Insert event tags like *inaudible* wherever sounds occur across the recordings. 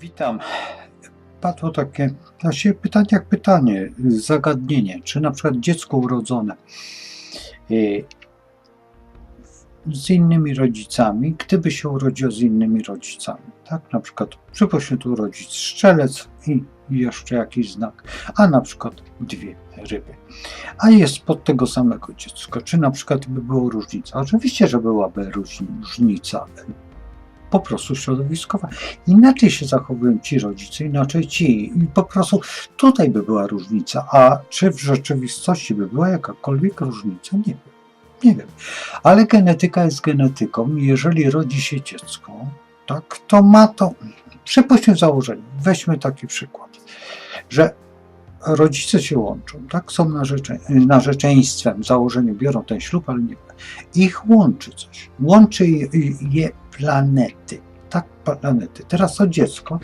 Witam. Padło takie właśnie pytanie jak pytanie, zagadnienie, czy na przykład dziecko urodzone y, z innymi rodzicami, gdyby się urodziło z innymi rodzicami, tak? Na przykład przypuśćmy tu urodzić strzelec i jeszcze jakiś znak, a na przykład dwie ryby. A jest pod tego samego dziecko. Czy na przykład by była różnica? Oczywiście, że byłaby różni- różnica po prostu środowiskowa. Inaczej się zachowują ci rodzice, inaczej ci. I po prostu tutaj by była różnica. A czy w rzeczywistości by była jakakolwiek różnica? Nie wiem. Nie wiem. Ale genetyka jest genetyką. Jeżeli rodzi się dziecko, tak, to ma to. Przypuśćmy założenie. Weźmy taki przykład, że rodzice się łączą, tak? Są narzecze, narzeczeństwem, w założeniu biorą ten ślub, ale nie. Ich łączy coś. Łączy je, planety. Tak, planety. Teraz to dziecko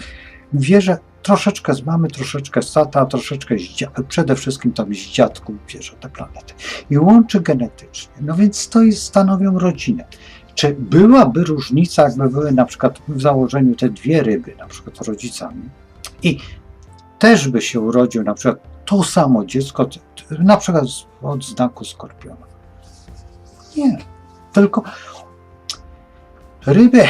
wie, że troszeczkę z mamy, troszeczkę z tata, troszeczkę z dzia- przede wszystkim tam z dziadków bierze te planety. I łączy genetycznie. No więc to jest, stanowią rodzinę. Czy byłaby różnica, jakby były na przykład w założeniu te dwie ryby, na przykład rodzicami, i też by się urodził na przykład to samo dziecko, na przykład od znaku skorpiona? Nie. Tylko ryby,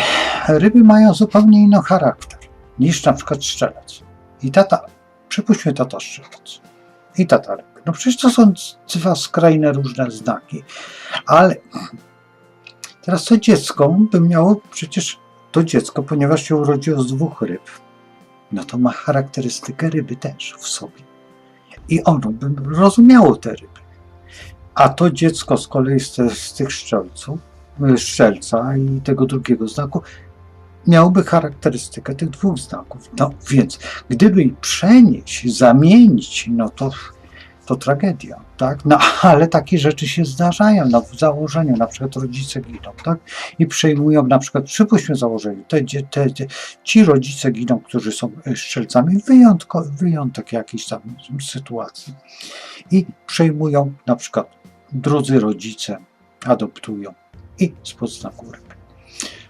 ryby mają zupełnie inny charakter niż na przykład strzelec. I tata, przypuśćmy tata strzelec i tata ryby. No przecież to są dwa skrajne różne znaki. Ale teraz to dziecko by miało przecież to dziecko, ponieważ się urodziło z dwóch ryb, no to ma charakterystykę ryby też w sobie. I ono by rozumiało te ryby. A to dziecko z kolei z, z tych strzelców, y, strzelca i tego drugiego znaku miałoby charakterystykę tych dwóch znaków. No więc, gdyby ich przenieść, zamienić, no to, to tragedia, tak? No *laughs* ale takie rzeczy się zdarzają, no, w założeniu, na przykład rodzice giną, tak? I przejmują, na przykład, przypuśćmy założenie, te, te, te, ci rodzice giną, którzy są y, strzelcami, wyjątko, wyjątek jakiejś tam sytuacji. I przejmują, na przykład, drudzy rodzice adoptują i spod znaku ryby.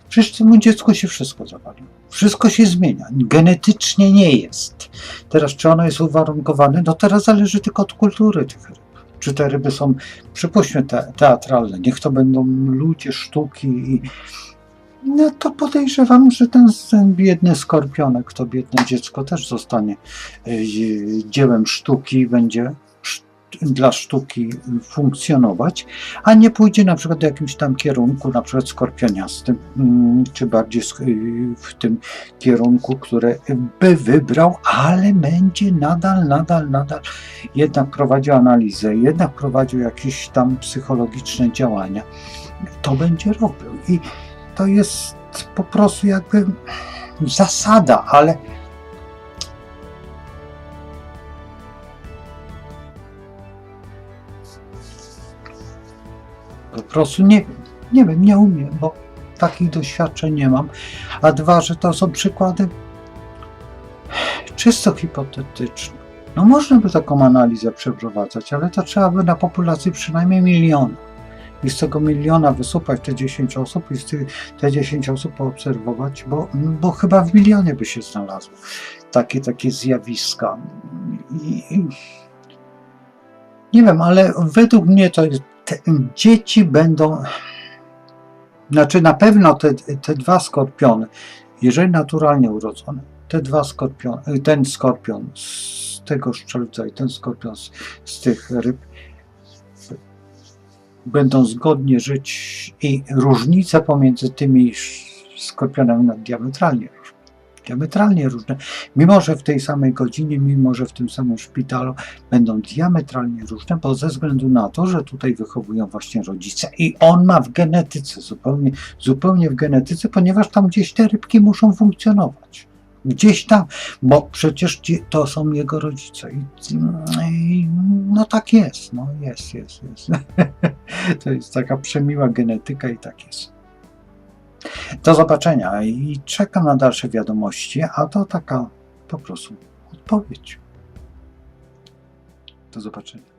Przecież temu dziecku się wszystko zawali. Wszystko się zmienia. Genetycznie nie jest. Teraz, czy ono jest uwarunkowane? No teraz zależy tylko od kultury tych ryb. Czy te ryby są, przypuśćmy, te, teatralne, niech to będą ludzie, sztuki i no to podejrzewam, że ten, ten biedny skorpionek, to biedne dziecko też zostanie y, dziełem sztuki i będzie dla sztuki funkcjonować, a nie pójdzie na przykład w jakimś tam kierunku, na przykład skorpioniastym, mm, czy bardziej y, w tym kierunku, który by wybrał, ale będzie nadal, nadal, nadal jednak prowadził analizę, jednak prowadził jakieś tam psychologiczne działania. To będzie robił i to jest po prostu jakby zasada, ale po prostu nie wiem, nie wiem, nie umiem, bo takich doświadczeń nie mam. A dwa, że to są przykłady czysto hipotetyczne. No można by taką analizę przeprowadzać, ale to trzeba by na populacji przynajmniej miliona. I z tego miliona wysupać te 10 osób i z tych, te 10 osób poobserwować, bo, bo chyba w milionie by się znalazło takie, takie zjawiska. I, i, nie wiem, ale według mnie to jest, dzieci będą, znaczy na pewno te, te dwa skorpiony, jeżeli naturalnie urodzone, te dwa skorpiony, ten skorpion z tego szczelca i ten skorpion z, z tych ryb, będą zgodnie żyć i różnice pomiędzy tymi skorpionami diametralnie różne. Diametralnie różne. Mimo, że w tej samej godzinie, mimo, że w tym samym szpitalu będą diametralnie różne, bo ze względu na to, że tutaj wychowują właśnie rodzice i on ma w genetyce, zupełnie, zupełnie w genetyce, ponieważ tam gdzieś te rybki muszą funkcjonować. Gdzieś tam, bo przecież ci- to są jego rodzice. I, i, no tak jest, no jest, jest, jest. *laughs* To jest taka przemiła genetyka i tak jest. Do zobaczenia i czekam na dalsze wiadomości, a to taka po prostu odpowiedź. Do zobaczenia.